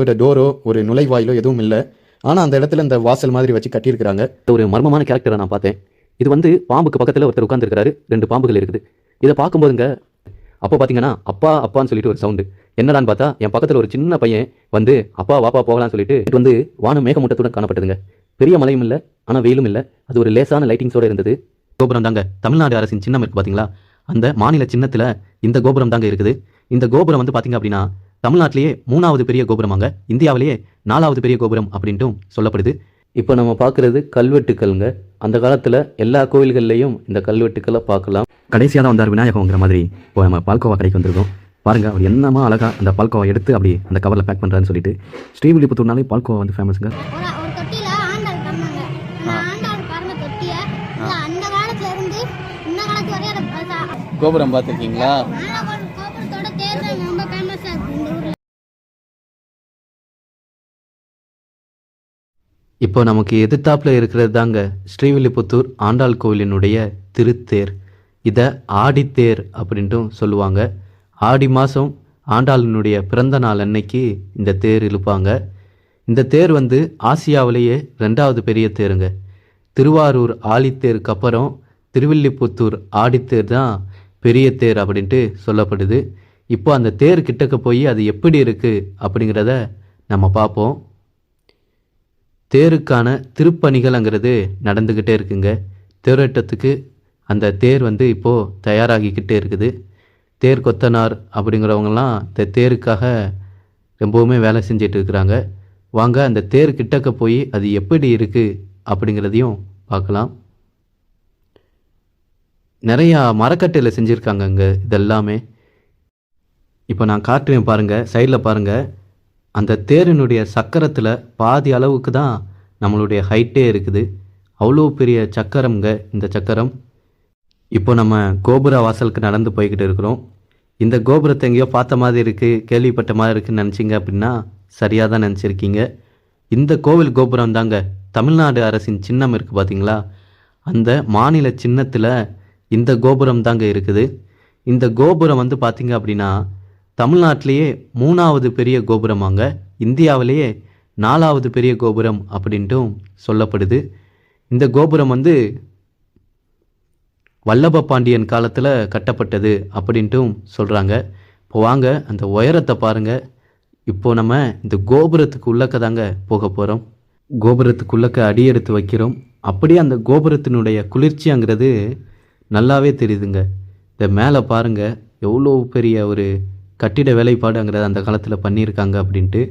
ஒரு டோரோ ஒரு நுழைவாயிலோ எதுவும் இல்லை. ஆனால் அந்த இடத்துல இந்த வாசல் மாதிரி வச்சு கட்டியிருக்கிறாங்க. ஒரு மர்மமான கேரக்டரை நான் பார்த்தேன். இது வந்து பாம்புக்கு பக்கத்தில் ஒருத்தர் உட்காந்துருக்கிறாரு ரெண்டு பாம்புகள் இருக்குது. இதை பார்க்கும்போதுங்க அப்போ பார்த்தீங்கன்னா அப்பா அப்பான்னு சொல்லிட்டு ஒரு சவுண்டு என்னடான்னு பார்த்தா என் பக்கத்தில் ஒரு சின்ன பையன் வந்து அப்பா வாப்பா போகலாம்னு சொல்லிட்டு இது வந்து வானம் மேகமூட்டத்துடன் காணப்பட்டதுங்க. பெரிய மழையும் இல்லை ஆனால் வெயிலும் இல்லை. அது ஒரு லேசான லைட்டிங்ஸோட இருந்தது. கோபுரம் தாங்க. தமிழ்நாடு அரசின் சின்னம் இருக்கு பார்த்தீங்களா அந்த மாநில சின்னத்தில் இந்த கோபுரம் தாங்க இருக்குது. இந்த கோபுரம் வந்து பார்த்தீங்க அப்படின்னா தமிழ்நாட்டிலேயே மூணாவது பெரிய கோபுரமாங்க இந்தியாவிலேயே நாலாவது பெரிய கோபுரம் அப்படின்ட்டும் சொல்லப்படுது. இப்போ நம்ம பார்க்குறது கல்வெட்டுக்கள்ங்க. அந்த காலத்தில் எல்லா கோவில்கள்லையும் இந்த கல்வெட்டுக்களை பார்க்கலாம். கடைசியாக தான் வந்தார் விநாயகங்கிற மாதிரி. இப்போ நம்ம பால்கோவா கடைக்கு வந்திருக்கோம். பாருங்க அவர் என்னமா அழகா அந்த பால்கோவா எடுத்து அப்படி அந்த கவரில் பேக் பண்ணுறாருன்னு சொல்லிட்டு. ஸ்ரீவில்லிபுத்தூர்னாலே பால்கோவா வந்து ஃபேமஸுங்க ஒரு ஒரு இப்போ நமக்கு எதிர்த்தாப்பில் இருக்கிறது தாங்க ஸ்ரீவில்லிபுத்தூர் ஆண்டாள் கோவிலினுடைய திருத்தேர். இதை ஆடித்தேர் அப்படின்ட்டும் சொல்லுவாங்க. ஆடி மாதம் ஆண்டாளினுடைய பிறந்த நாள் அன்னைக்கு இந்த தேர் இழுப்பாங்க. இந்த தேர் வந்து ஆசியாவிலேயே ரெண்டாவது பெரிய தேருங்க. திருவாரூர் ஆழித்தேருக்கு அப்புறம் திருவில்லிபுத்தூர் ஆடித்தேர் தான் பெரிய தேர் அப்படின்ட்டு சொல்லப்படுது. இப்போ அந்த தேர் கிட்டக்க போய் அது எப்படி இருக்குது அப்படிங்கிறத நம்ம பார்ப்போம். தேருக்கான திருப்பணிகள்ங்கிறது நடந்துக்கிட்டே இருக்குங்க. தேரோட்டத்துக்கு அந்த தேர் வந்து இப்போது தயாராகிக்கிட்டே இருக்குது. தேர் கொத்தனார் அப்படிங்கிறவங்கலாம் இந்த தேருக்காக ரொம்பவுமே வேலை செஞ்சிட்டு இருக்கிறாங்க வாங்க அந்த தேர் கிட்டக்க போய் அது எப்படி இருக்குது அப்படிங்கிறதையும் பார்க்கலாம். நிறையா மரக்கட்டையில் செஞ்சுருக்காங்க இங்கே இதெல்லாமே. இப்போ நான் காட்டுறேன் பாருங்கள் சைடில் பாருங்கள் அந்த தேரினுடைய சக்கரத்தில் பாதி அளவுக்கு தான் நம்மளுடைய ஹைட்டே இருக்குது. அவ்வளோ பெரிய சக்கரம்ங்க இந்த சக்கரம். இப்போ நம்ம கோபுர வாசலுக்கு நடந்து போய்கிட்டு இருக்கிறோம். இந்த கோபுரத்தை எங்கேயோ பார்த்த மாதிரி இருக்குது கேள்விப்பட்ட மாதிரி இருக்குதுன்னு நினச்சிங்க அப்படின்னா சரியாக தான் நினச்சிருக்கீங்க. இந்த கோவில் கோபுரம் தாங்க தமிழ்நாடு அரசின் சின்னம் இருக்குது பார்த்தீங்களா அந்த மாநில சின்னத்தில் இந்த கோபுரம் தாங்க இருக்குது. இந்த கோபுரம் வந்து பார்த்தீங்க அப்படின்னா தமிழ்நாட்டிலேயே மூணாவது பெரிய கோபுரமாங்க இந்தியாவிலேயே நாலாவது பெரிய கோபுரம் அப்படின்ட்டும் சொல்லப்படுது. இந்த கோபுரம் வந்து வல்லப பாண்டியன் காலத்தில் கட்டப்பட்டது அப்படின்ட்டும் சொல்கிறாங்க இப்போ வாங்க அந்த உயரத்தை பாருங்க. இப்போ நம்ம இந்த கோபுரத்துக்கு உள்ளக்க தாங்க போக போகிறோம் கோபுரத்துக்குள்ளக்க அடி எடுத்து வைக்கிறோம். அப்படியே அந்த கோபுரத்தினுடைய குளிர்ச்சிங்கிறது நல்லாவே தெரியுதுங்க. இந்த மேலே பாருங்கள் எவ்வளோ பெரிய ஒரு கட்டிட வேலைப்பாடுங்கிறத அந்த காலத்தில் பண்ணியிருக்காங்க அப்படின்ட்டு.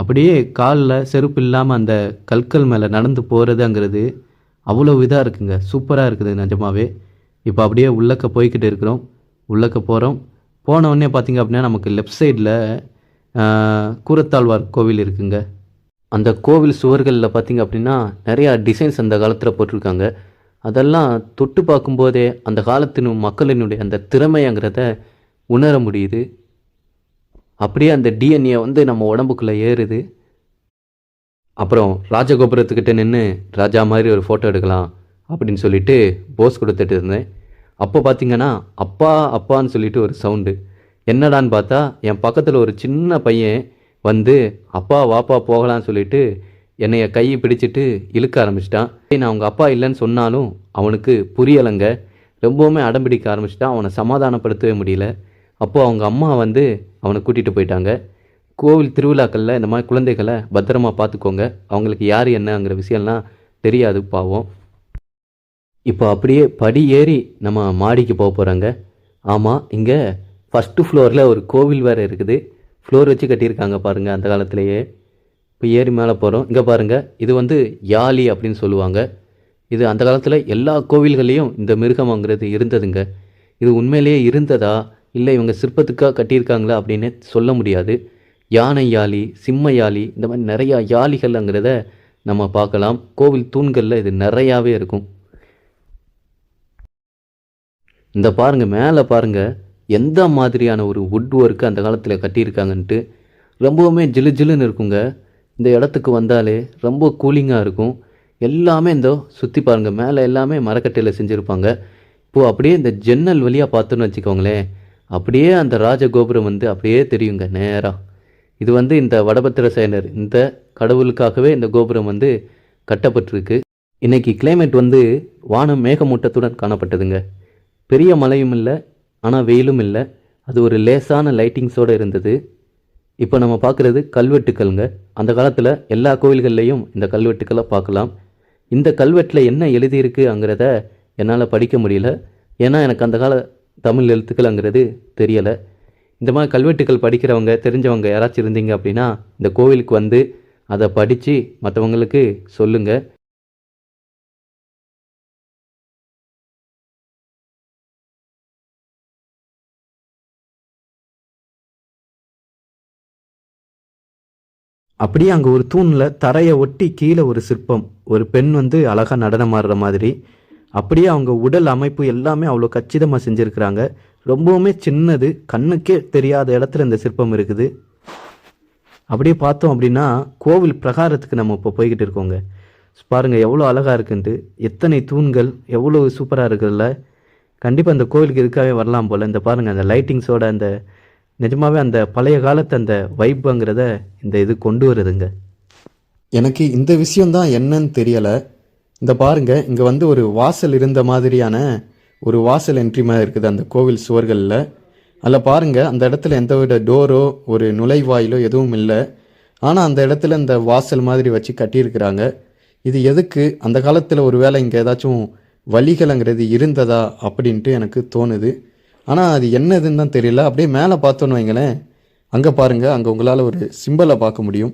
அப்படியே காலில் செருப்பு இல்லாமல் அந்த கற்கள் மேலே நடந்து போகிறதுங்கிறது அவ்வளோ இதாக இருக்குங்க. சூப்பராக இருக்குது நிஜமாவே. இப்போ அப்படியே உள்ளக்க போய்கிட்டு இருக்கிறோம். உள்ளக்க போகிறோம் போனவுடனே பார்த்திங்க பார்த்தீங்க அப்படின்னா நமக்கு லெஃப்ட் சைடில் கூரத்தாழ்வார் கோவில் இருக்குங்க. அந்த கோவில் சுவர்களில் பார்த்தீங்க அப்படின்னா நிறையா டிசைன்ஸ் அந்த காலத்தில் போட்டிருக்காங்க. அதெல்லாம் தொட்டு பார்க்கும்போதே அந்த காலத்தின் மக்களினுடைய அந்த திறமைங்கிறத உணர முடியுது. அப்படியே அந்த டிஎன்ஏ வந்து நம்ம உடம்புக்குள்ளே ஏறுது. அப்புறம் ராஜகோபுரத்துக்கிட்ட நின்று ராஜா மாதிரி ஒரு ஃபோட்டோ எடுக்கலாம் அப்படின்னு சொல்லிட்டு போஸ் கொடுத்துட்டு இருந்தேன். அப்போ பார்த்தீங்கன்னா அப்பா அப்பான்னு சொல்லிட்டு ஒரு சவுண்டு என்னடான்னு பார்த்தா என் பக்கத்தில் ஒரு சின்ன பையன் வந்து அப்பா வாப்பா போகலான்னு சொல்லிட்டு என்னைய கையை பிடிச்சிட்டு இழுக்க ஆரம்பிச்சிட்டான். நான் அவங்க அப்பா இல்லைன்னு சொன்னாலும் அவனுக்கு புரியலைங்க. ரொம்பவுமே அடம்பிடிக்க ஆரம்பிச்சிட்டான். அவனை சமாதானப்படுத்தவே முடியல. அப்போது அவங்க அம்மா வந்து அவனை கூட்டிகிட்டு போயிட்டாங்க. கோவில் திருவிழாக்களில் இந்த மாதிரி குழந்தைகளை பத்திரமா பார்த்துக்கோங்க. அவங்களுக்கு யார் என்னங்கிற விஷயம்லாம் தெரியாது பாவம். இப்போ அப்படியே படி ஏறி நம்ம மாடிக்கு போக போகிறாங்க ஆமாம் இங்கே ஃபஸ்ட்டு ஃப்ளோரில் ஒரு கோவில் வேறு இருக்குது. ஃப்ளோர் வச்சு கட்டியிருக்காங்க பாருங்கள் அந்த காலத்திலேயே. இப்போ ஏறி மேலே போகிறோம் இங்கே பாருங்கள் இது வந்து யாழி அப்படின்னு சொல்லுவாங்க. இது அந்த காலத்தில் எல்லா கோவில்கள்லேயும் இந்த மிருகம்ங்கிறது இருந்ததுங்க. இது உண்மையிலேயே இருந்ததா? இல்லை இவங்க சிற்பத்துக்காக கட்டியிருக்காங்களா அப்படின்னு சொல்ல முடியாது. யானை யாழி சிம்ம யாழி இந்த மாதிரி நிறையா யாழிகள்ங்கிறத நம்ம பார்க்கலாம். கோவில் தூண்களில் இது நிறையாவே இருக்கும். இந்த பாருங்கள் மேலே பாருங்க எந்த மாதிரியான ஒரு வுட் ஒர்க்கு அந்த காலத்தில் கட்டியிருக்காங்கன்ட்டு. ரொம்பவுமே ஜிலு ஜிலுன்னு இருக்குங்க. இந்த இடத்துக்கு வந்தாலே ரொம்ப கூலிங்காக இருக்கும். எல்லாமே இந்த சுற்றி பாருங்கள் மேலே எல்லாமே மரக்கட்டையில் செஞ்சுருப்பாங்க. இப்போது அப்படியே இந்த ஜன்னல் வழியாக பார்த்தோன்னு வச்சுக்கோங்களேன் அப்படியே அந்த ராஜகோபுரம் வந்து அப்படியே தெரியுங்க நேராக இது வந்து இந்த வடபத்திர சேனர் இந்த கடவுளுக்காகவே இந்த கோபுரம் வந்து கட்டப்பட்டிருக்கு. இன்னைக்கு கிளைமேட் வந்து வானம் மேகமூட்டத்துடன் காணப்பட்டதுங்க. பெரிய மழையும் இல்லை ஆனால் வெயிலும் இல்லை. அது ஒரு லேசான லைட்டிங்ஸோடு இருந்தது. இப்போ நம்ம பார்க்குறது கல்வெட்டுக்கள்ங்க. அந்த காலத்தில் எல்லா கோயில்கள்லேயும் இந்த கல்வெட்டுக்களை பார்க்கலாம். இந்த கல்வெட்டில் என்ன எழுதியிருக்குங்கிறத என்னால் படிக்க முடியல. ஏன்னா எனக்கு அந்த கால தமிழ் எழுத்துக்கள்ங்கிறது தெரியலை. இந்த மாதிரி கல்வெட்டுக்கள் படிக்கிறவங்க தெரிஞ்சவங்க யாராச்சும் இருந்தீங்க அப்படின்னா இந்த கோவிலுக்கு வந்து அதை படித்து மற்றவங்களுக்கு சொல்லுங்கள் அப்படியே அங்கே ஒரு தூணில் தரையை ஒட்டி கீழே ஒரு சிற்பம். ஒரு பெண் வந்து அழகாக நடனம் ஆடுற மாதிரி. அப்படியே அவங்க உடல் அமைப்பு எல்லாமே அவ்வளோ கச்சிதமாக செஞ்சுருக்கிறாங்க. ரொம்பவுமே சின்னது கண்ணுக்கே தெரியாத இடத்துல இந்த சிற்பம் இருக்குது. அப்படியே பார்த்தோம் அப்படின்னா கோவில் பிரகாரத்துக்கு நம்ம இப்போ போய்கிட்டு இருக்கோங்க. பாருங்கள் எவ்வளோ அழகாக இருக்குன்ட்டு. எத்தனை தூண்கள் எவ்வளோ சூப்பராக இருக்குல்ல. கண்டிப்பாக அந்த கோவிலுக்கு இருக்காவே வரலாம் போல். இந்த பாருங்கள் அந்த லைட்டிங்ஸோட அந்த நிஜமாகவே அந்த பழைய காலத்து அந்த வைப்புங்கிறத இந்த இது கொண்டு வருதுங்க. எனக்கு இந்த விஷயம்தான் என்னன்னு தெரியலை. இந்த பாருங்க இங்கே வந்து ஒரு வாசல் இருந்த மாதிரியான ஒரு வாசல் என்ட்ரி மாதிரி இருக்குது அந்த கோவில் சுவர்களில். அதில் பாருங்கள் அந்த இடத்துல எந்த வித டோரோ ஒரு நுழைவாயிலோ எதுவும் இல்லை. ஆனால் அந்த இடத்துல இந்த வாசல் மாதிரி வச்சு கட்டியிருக்கிறாங்க. இது எதுக்கு? அந்த காலத்தில் ஒரு வேளை இங்கே ஏதாச்சும் வழிகளைங்கிறது இருந்ததா அப்படின்ட்டு எனக்கு தோணுது. ஆனால் அது என்னதுன்னு தான் தெரியல. அப்படியே மேலே பார்த்தோன்னு வைங்களேன். அங்கே பாருங்கள் அங்கே உங்களால் ஒரு சிம்பலை பார்க்க முடியும்.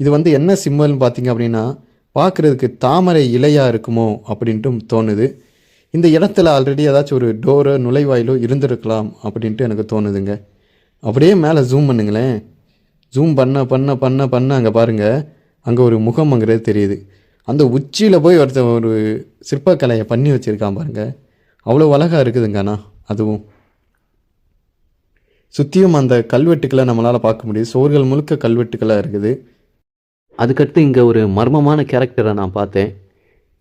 இது வந்து என்ன சிம்பல்னு பார்த்தீங்க அப்படின்னா பார்க்குறதுக்கு தாமரை இலையாக இருக்குமோ அப்படின்ட்டும் தோணுது. இந்த இடத்துல ஆல்ரெடி ஏதாச்சும் ஒரு டோரோ நுழைவாயிலோ இருந்திருக்கலாம் அப்படின்ட்டு எனக்கு தோணுதுங்க. அப்படியே மேலே ஜூம் பண்ணுங்களேன். ஜூம் பண்ண பண்ண பண்ண பண்ண அங்கே பாருங்கள் அங்கே ஒரு முகம்ங்கிறது தெரியுது. அந்த உச்சியில் போய் ஒருத்தன் ஒரு சிற்பக்கலையை பண்ணி வச்சுருக்கான் பாருங்கள் அவ்வளோ அழகாக இருக்குதுங்கண்ணா அதுவும். சுற்றியும் அந்த கல்வெட்டுக்களை நம்மளால் பார்க்க முடியுது. சோர்கள் முழுக்க கல்வெட்டுக்களாக இருக்குது. அதுக்கடுத்து இங்கே ஒரு மர்மமான கேரக்டரை நான் பார்த்தேன்.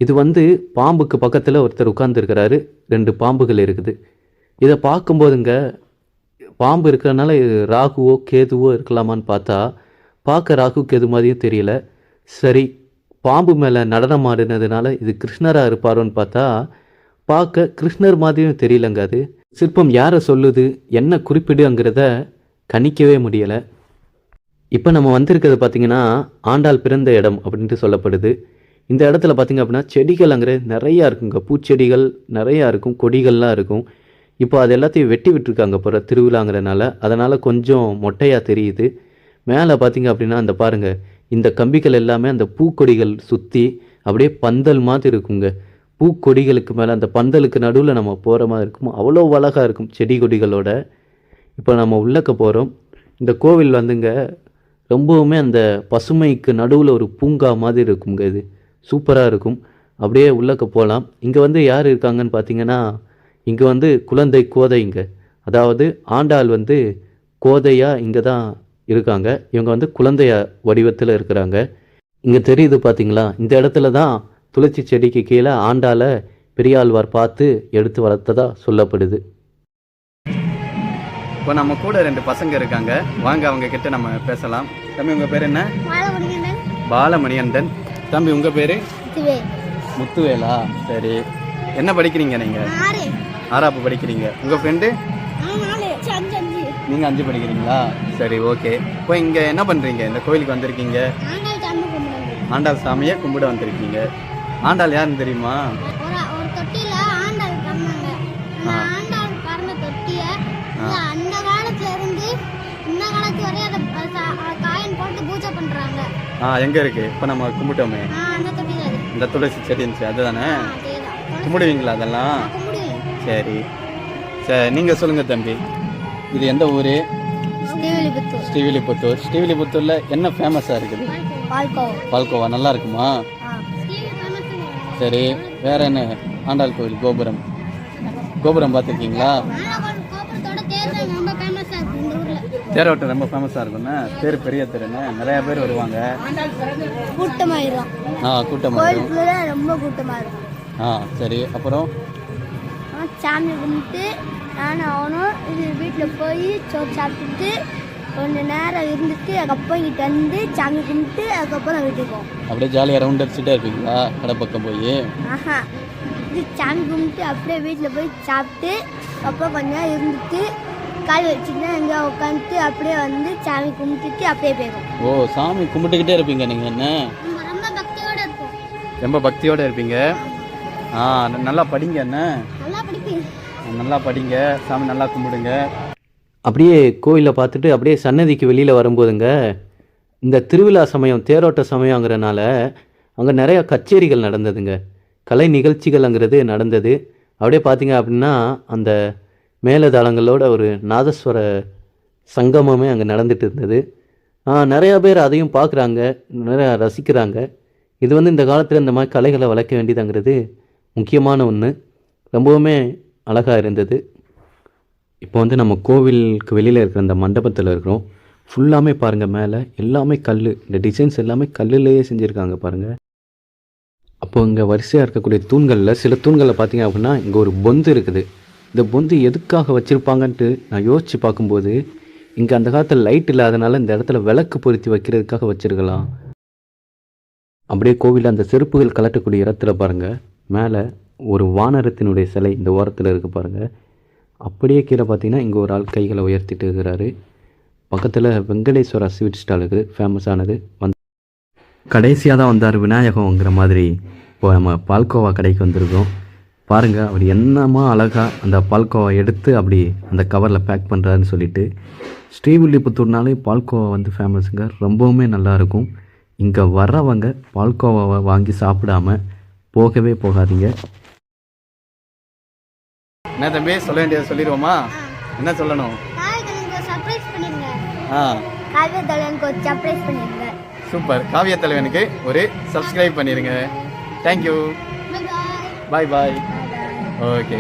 இது வந்து பாம்புக்கு பக்கத்தில் ஒருத்தர் உட்காந்துருக்கிறாரு ரெண்டு பாம்புகள் இருக்குது. இதை பார்க்கும்போதுங்க பாம்பு இருக்கிறனால இது ராகுவோ கேதுவோ இருக்கலாமான்னு பார்த்தா பார்க்க ராகு கேது மாதிரியும் தெரியல. சரி பாம்பு மேலே நடனம் ஆடினதுனால இது கிருஷ்ணராக இருப்பாரோன்னு பார்த்தா பார்க்க கிருஷ்ணர் மாதிரியும் தெரியலங்க அது. சிற்பம் யாரை சொல்லுது என்ன குறிப்பிடுங்கிறத கணிக்கவே முடியலை. இப்போ நம்ம வந்திருக்கிறது பார்த்தீங்கன்னா ஆண்டாள் பிறந்த இடம் அப்படின்ட்டு சொல்லப்படுது. இந்த இடத்துல பார்த்தீங்க அப்படின்னா செடிகள் அங்கே நிறையா இருக்குங்க. பூச்செடிகள் நிறையா இருக்கும் கொடிகள்லாம் இருக்கும். இப்போ அது எல்லாத்தையும் வெட்டி விட்டுருக்காங்க போகிற திருவிழாங்கிறனால. அதனால் கொஞ்சம் மொட்டையாக தெரியுது. மேலே பார்த்தீங்க அப்படின்னா அந்த பாருங்கள் இந்த கம்பிகள் எல்லாமே அந்த பூக்கொடிகள் சுற்றி அப்படியே பந்தல் மாதிரி இருக்குங்க. பூக்கொடிகளுக்கு மேலே அந்த பந்தலுக்கு நடுவில் நம்ம போகிற மாதிரி இருக்கும். அவ்வளோ அழகாக இருக்கும் செடி கொடிகளோட. இப்போ நம்ம உள்ளக்க போகிறோம் இந்த கோவில் வந்துங்க ரொம்பவுமே அந்த பசுமைக்கு நடுவில் ஒரு பூங்கா மாதிரி இருக்குங்க இது. சூப்பராக இருக்கும். அப்படியே உள்ளக்க போகலாம் இங்கே வந்து யார் இருக்காங்கன்னு பார்த்தீங்கன்னா இங்கே வந்து குழந்தை கோதைங்க. அதாவது ஆண்டாள் வந்து கோதையாக இங்கே தான் இருக்காங்க. இவங்க வந்து குழந்தைய வடிவத்தில் இருக்கிறாங்க. இங்கே தெரியுது பார்த்தீங்களா இந்த இடத்துல தான் துளசி செடிக்கு கீழே ஆண்டாளை பெரியாழ்வார் பார்த்து எடுத்து வளர்த்ததா சொல்லப்படுது. இப்போ நம்ம கூட ரெண்டு பசங்க இருக்காங்க. வாங்க அவங்க கிட்ட நம்ம பேசலாம். தம்பி உங்க பேர் என்ன? பாலமணியந்தன் தம்பி உங்க பேரு? முத்துவேலா. சரி. என்ன படிக்கிறீங்க நீங்க? ஆறு. ஆறாப்பு படிக்கிறீங்க. உங்க ஃப்ரெண்டு ச்சே, அஞ்சு அஞ்சு. நீங்க அஞ்சு படிக்கிறீங்களா? சரி ஓகே இப்போ இங்க என்ன பண்றீங்க? இந்த கோயிலுக்கு வந்திருக்கீங்க? ஆண்டாள் சாமியை கும்பிட வந்திருக்கீங்க. ஆண்டாள் யாருன்னு தெரியுமா? ஆ எங்க இருக்கு? இப்போ நம்ம கும்பிட்டோமே. இந்த துளசி செடி இருந்துச்சு அதுதானே? கும்பிடுவீங்களா அதெல்லாம்? சரி. சரி நீங்க சொல்லுங்க தம்பி. இது எந்த ஊரு? ஸ்ரீவில்லிபுத்தூர். ஸ்ரீவில்லிபுத்தூர். ஸ்ரீவில்லிபுத்தூர்ல என்ன ஃபேமஸா இருக்குது? பால்கோவா. நல்லா இருக்குமா? சரி வேற என்ன? ஆண்டாள் கோவில் கோபுரம். கோபுரம் பார்த்துருக்கீங்களா கோபுரத்தோட தேர் தான் ரொம்ப ஃபேமஸா இருக்கு இந்த ஊர்ல தேரோட்டம் ரொம்ப ஃபேமஸாக இருக்கும்னா தேர் பெரிய தேருன்னு நிறைய பேர் வருவாங்க. கூட்டமாயிரும். ஆ கோயிலுக்குள்ள ரொம்ப கூட்டமா இருக்கும் ஆ சரி அப்புறம்? சாமி கும்பிட்டு நானும் அவனும் இது வீட்டில் போய் சோறு சாப்பிட்டுட்டு கொஞ்ச நேரம் இருந்துட்டு அதுக்கப்புறம் இங்கிட்ட வந்து சாமி கும்பிட்டு அதுக்கப்புறம் வீட்டுக்கு போவோம். அப்படியே ஜாலியாக ரவுண்ட் அடிச்சுட்டே இருப்பீங்களா? கடை பக்கம் போய்? ஆஹா. இது சாமி கும்பிட்டு அப்படியே வீட்டில் போய் சாப்பிட்டு அப்புறம் கொஞ்ச நேரம் இருந்துட்டு கால் வச்சுட்டு எங்கே உட்காந்துட்டு அப்படியே வந்து சாமி கும்பிட்டுட்டு அப்படியே போயிடும் ஓ சாமி கும்பிட்டுக்கிட்டே இருப்பீங்க நீங்கள் என்ன? ரொம்ப பக்தியோட இருக்கும் ரொம்ப பக்தியோடு இருப்பீங்க? ஆ ந- நல்லா படிங்க என்ன? நல்லா படிப்பேன் நல்லா படிங்க. சாமி நல்லா கும்பிடுங்க. அப்படியே கோயிலை பார்த்துட்டு அப்படியே சன்னதிக்கு வெளியில் வரும்போதுங்க இந்த திருவிழா சமயம் தேரோட்ட சமயங்கிறனால அங்கே நிறைய கச்சேரிகள் நடந்ததுங்க. கலை நிகழ்ச்சிகள்ங்கிறது நடந்தது. அப்படியே பார்த்தீங்க அப்படின்னா அந்த மேலதாளங்களோட ஒரு நாதஸ்வர சங்கமமே அங்கே நடந்துட்டு இருந்தது. நிறையா பேர் அதையும் பார்க்குறாங்க நிறையா ரசிக்கிறாங்க. இது வந்து இந்த காலத்தில் இந்த மாதிரி கலைகளை வளர்க்க வேண்டியதுங்கிறது முக்கியமான ஒன்று ரொம்பவுமே அழகாக இருந்தது. இப்போ வந்து நம்ம கோவிலுக்கு வெளியில் இருக்கிற அந்த மண்டபத்தில் இருக்கிறோம். ஃபுல்லாமே பாருங்கள் மேலே எல்லாமே கல் இந்த டிசைன்ஸ் எல்லாமே கல்லுலேயே செஞ்சுருக்காங்க பாருங்கள் அப்போ இங்கே வரிசையாக இருக்கக்கூடிய தூண்களில் சில தூண்களில் பார்த்தீங்க அப்படின்னா இங்கே ஒரு பொந்து இருக்குது. இந்த பொந்து எதுக்காக வச்சுருப்பாங்கன்ட்டு நான் யோசித்து பார்க்கும்போது இங்கே அந்த காலத்தில் லைட் இல்லாதனால இந்த இடத்துல விளக்கு பொருத்தி வைக்கிறதுக்காக வச்சுருக்கலாம். அப்படியே கோவிலில் அந்த செருப்புகள் கலட்டக்கூடிய இடத்துல பாருங்கள் மேலே ஒரு வானரத்தினுடைய சிலை இந்த ஓரத்தில் இருக்குது பாருங்கள் அப்படியே கீழே பார்த்தீங்கன்னா இங்கே ஒரு ஆள் கைகளை உயர்த்திட்டு இருக்கிறாரு. பக்கத்தில் வெங்கடேஸ்வரா ஸ்வீட் ஸ்டால் இருக்குது ஃபேமஸானது வந்து கடைசியாக தான் வந்தார் விநாயகங்கிற மாதிரி. இப்போ நம்ம பால்கோவா கடைக்கு வந்திருக்கோம். பாருங்கள் அவர் என்னமா அழகாக அந்த பால்கோவா எடுத்து அப்படி அந்த கவரில் பேக் பண்ணுறாருன்னு சொல்லிட்டு ஸ்ரீவில்லிபுத்தூர்னாலே பால்கோவா வந்து ஃபேமஸுங்க ரொம்பவுமே நல்லாயிருக்கும். இங்கே வர்றவங்க பால்கோவாவை வாங்கி சாப்பிடாம போகவே போகாதீங்க. என்ன தம்பி சொல்ல வேண்டியதை சொல்லிடுவோமா? என்ன சொல்லணும்? சூப்பர். காவிய தலைவனுக்கு ஒரு சப்ஸ்கிரைப் பண்ணிடுங்க தேங்க்யூ பாய் பாய் பாய் ஓகே